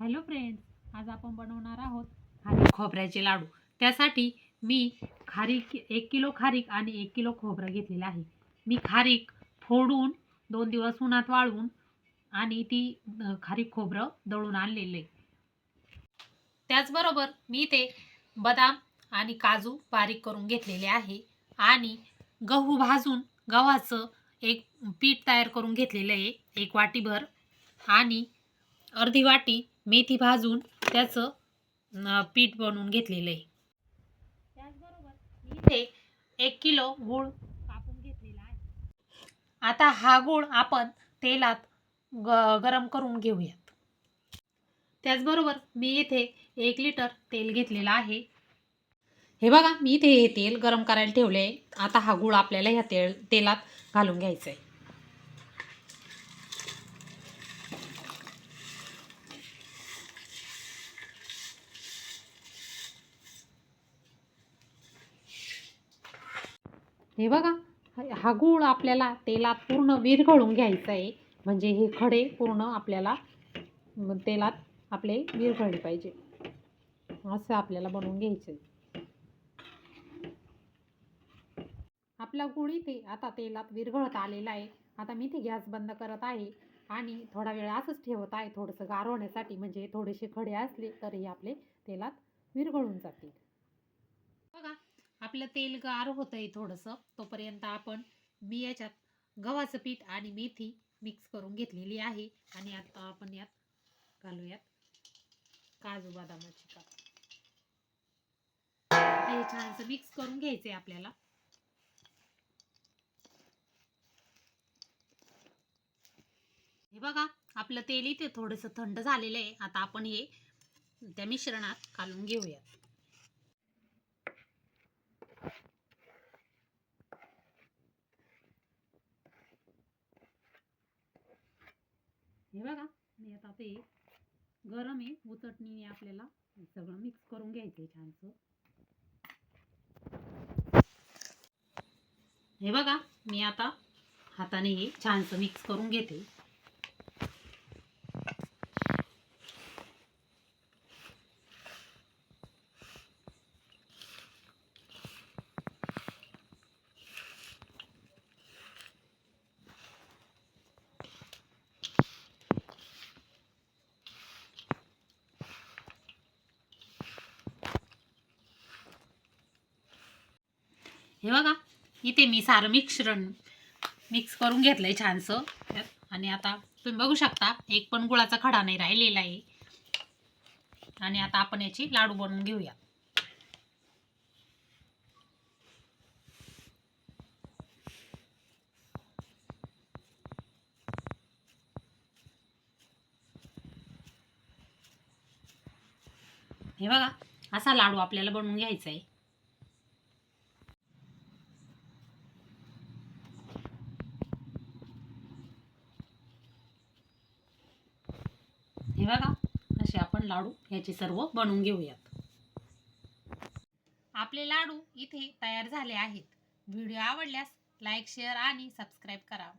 Hello friends आज आपण बनवणार आहोत खारीक खोबऱ्याचे लाडू. त्यासाठी मी खारीक एक किलो खारीक आणि एक किलो खोबरं घेतलेलं आहे. मी खारीक फोडून दोन दिवस उन्हात वाळवून आणि ती खारीक खोबरं दळून आणलेलं. आहे त्याचबरोबर मी ते बदाम आणि काजू बारीक करून घेतलेले आहे आणि गहू भाजून गव्हाचं एक पीठ तयार करून घेतलेलं आहे एक वाटीभर. आणि अर्धी वाटी मेथी भाजून त्याचं पीठ बनवून घेतलेलं आहे. त्याचबरोबर इथे एक किलो गूळ कापून घेतलेला आहे. आता हा गूळ आपण तेलात ग गरम करून घेऊयात. त्याचबरोबर मी इथे एक लिटर तेल घेतलेलं आहे. हे बघा मी इथे हे तेल गरम करायला ठेवले आहे आता हा गूळ आपल्याला ह्या तेल तेलात घालून घ्यायचा आहे हे बघा हा- गूळ आपल्याला तेलात पूर्ण विरघळून घ्यायचा आहे. म्हणजे हे खडे पूर्ण आपल्याला तेलात आपले विरघळले पाहिजे. असं आपल्याला बनवून घ्यायचं आहे. आपला गुळ इथे आता तेलात विरघळत आलेला आहे. आता मी ते गॅस बंद करत आहे आणि थोडा वेळ असंच ठेवत आहे. थोडंसं गार होण्यासाठी म्हणजे थोडेसे खडे असले तरी आपले तेलात विरघळून जातील. आपलं तेल गार होतं आहे थोडंसं तोपर्यंत आपण मी याच्यात गव्हाचं पीठ आणि मेथी मिक्स करून घेतलेली आहे. आणि आता आपण यात घालूयात काजू बदामाची काप. हे छानसं मिक्स करून घ्यायचं आहे आपल्याला. हे बघा आपलं तेल इथे थोडंसं थंड झालेलं आहे. आता आपण हे त्या मिश्रणात घालून घेऊयात. हे बघा मी आता ते गरम आहे उचटणीने आपल्याला. सगळं मिक्स करून घ्यायचं आहे छानसं. हे बघा मी आता हाताने हे छानसं मिक्स करून घेते. हे बघा इथे मी सारं मिश्रण मिक्स करून घेतलंय छानसं. त्यात आणि आता तुम्ही बघू शकता एक पण गुळाचा खडा नाही राहिलेला आहे. आणि आता आपण याची लाडू बनवून घेऊया. हे बघा असा लाडू आपल्याला बनवून घ्यायचा आहे बघा असे आपण लाडू याचे सर्व बनवून घेऊयात. आपले लाडू इथे तयार झाले आहेत. व्हिडिओ आवडल्यास लाईक शेअर आणि सबस्क्राईब करा.